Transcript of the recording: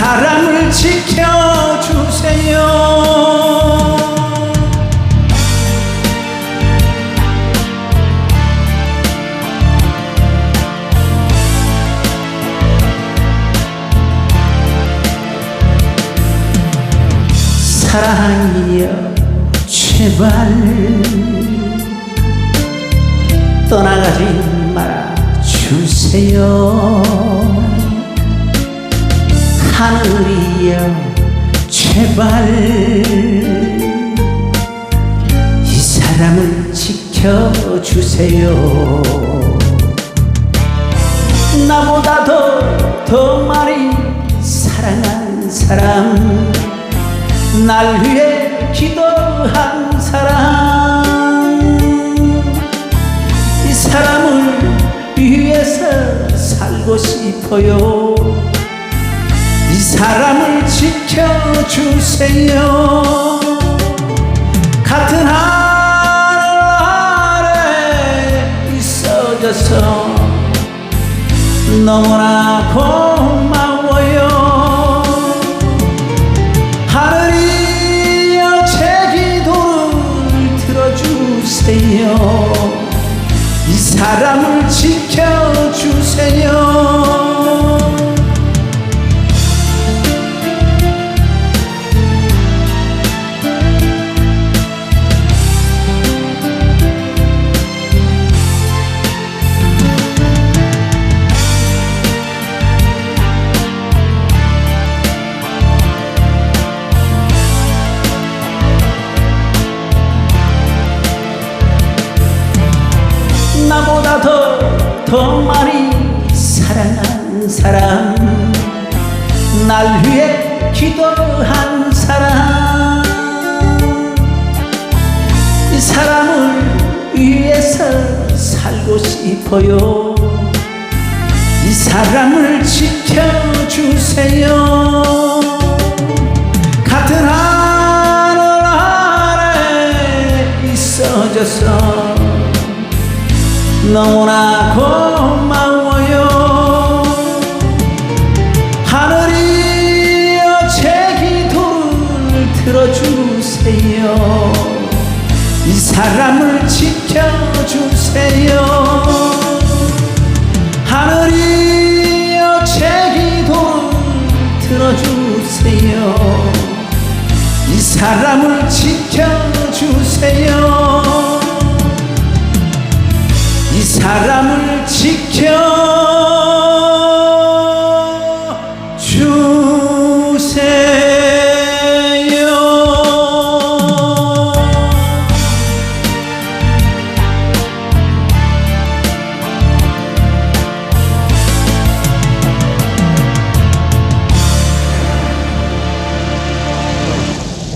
사람을 지켜주세요. 사랑이여 제발 떠나가지 말아 주세요 하늘이여 제발. 이 사람을 지켜주세요. 나보다 더, 더 많이 사랑한 사람. 날 위해 기도한 사람. 이 사람을 위해서 살고 싶어요. 이 사람을 지켜주세요. 같은 하늘 아래 있어줘서 너무나 고마워요. 하늘이여 제 기도를 들어주세요. 이 사람을 지켜주세요 나보다 더, 더 많이 사랑한 사람. 날 위해 기도한 사람. 이 사람을 위해서 살고 싶어요. 이 사람을 지켜주세요. 같은 하늘 아래 있어줘서 너무나 고마워요. 하늘이여 제 기도를 들어주세요. 이 사람을 지켜주세요. 하늘이여 제 기도를 들어주세요. 이 사람을 지켜주세요 사람을 지켜